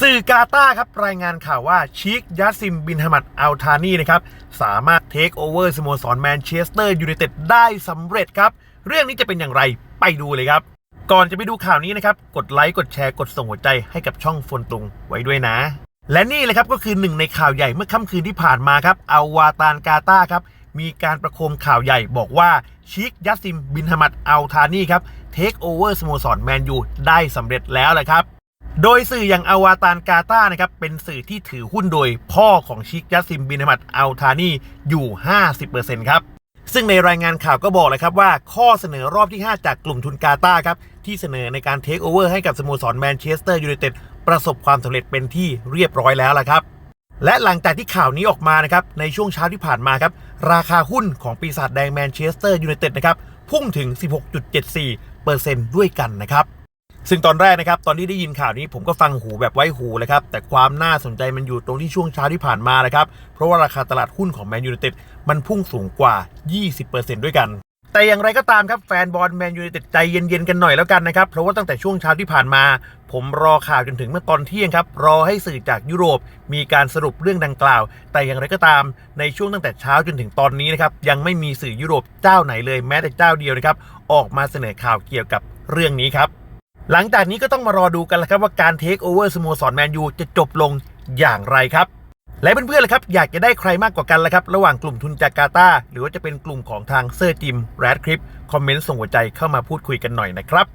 สื่อกาตาครับ รายงานข่าวว่าชิคยัสซิม บินฮามัดอัลทานีนะครับ สามารถเทคโอเวอร์สโมสรแมนเชสเตอร์ยูไนเต็ดได้สำเร็จครับ เรื่องนี้จะเป็นอย่างไรไปดูเลยครับ ก่อนจะไปดูข่าวนี้นะครับ กดไลค์ กดแชร์ กดส่งหัวใจให้กับช่องฟนตุงไว้ด้วยนะ และนี่เลยครับก็คือหนึ่งในข่าวใหญ่เมื่อค่ำคืนที่ผ่านมาครับอาวาตานกาตาครับมีการประโคมข่าวใหญ่บอกว่าชิคยัสซิม บินฮามัดอัลทานีครับเทคโอเวอร์สโมสรแมนยูได้สำเร็จแล้วแหละครับ โดยสื่ออย่างอวาตานกาตานะครับเป็นสื่อที่ถือหุ้นโดยพ่อของชิคยัสซิมบินฮามัดอัลทานีอยู่ 50%ครับซึ่งในรายงานข่าวก็บอกเลยครับว่าข้อเสนอรอบที่ 5 จากกลุ่มทุนกาตาครับที่เสนอในการเทคโอเวอร์ให้กับสโมสรแมนเชสเตอร์ยูไนเต็ดประสบความสำเร็จเป็นที่เรียบร้อยแล้วล่ะครับ และหลังจากที่ข่าวนี้ออกมานะครับในช่วงเช้าที่ผ่านมาครับราคาหุ้นของปีศาจแดงแมนเชสเตอร์ยูไนเต็ดนะครับพุ่งถึง 16.74%ด้วยกันนะครับ ซึ่งตอนแรกนะครับ ตอนที่ได้ยินข่าวนี้ผมก็ฟังหูแบบไว้หูเลยครับ แต่ความน่าสนใจมันอยู่ตรงที่ช่วงเช้าที่ผ่านมานะครับ เพราะว่าราคาตลาดหุ้นของแมนยูไนเต็ดมันพุ่งสูงกว่า 20%ด้วยกัน แต่อย่างไรก็ตามครับแฟนบอลแมนยูไนเต็ดใจเย็นๆกันหน่อยแล้วกันนะครับ เพราะว่าตั้งแต่ช่วงเช้าที่ผ่านมา ผมรอข่าวจนถึงเมื่อตอนเที่ยงครับ รอให้สื่อจากยุโรป มีการสรุปเรื่องดังกล่าว แต่อย่างไรก็ตามในช่วงตั้งแต่เช้าจนถึงตอนนี้นะครับยังไม่มีสื่อยุโรปเจ้าไหนเลยแม้แต่เจ้าเดียวนะครับออกมาเสนอข่าวเกี่ยวกับเรื่องนี้ครับ หลังจากนี้ก็ต้องมารอดูกันแล้วครับว่าการเทคโอเวอร์สโมสรแมนยูจะจบลงอย่างไรครับ และเพื่อนๆล่ะครับ อยากจะได้ใครมากกว่ากันล่ะครับ ระหว่างกลุ่มทุนจาการ์ตาหรือว่าจะเป็นกลุ่มของทางเซอร์จิมแรดคลิปคอมเมนต์ส่งหัวใจเข้ามาพูดคุยกันหน่อยนะครับ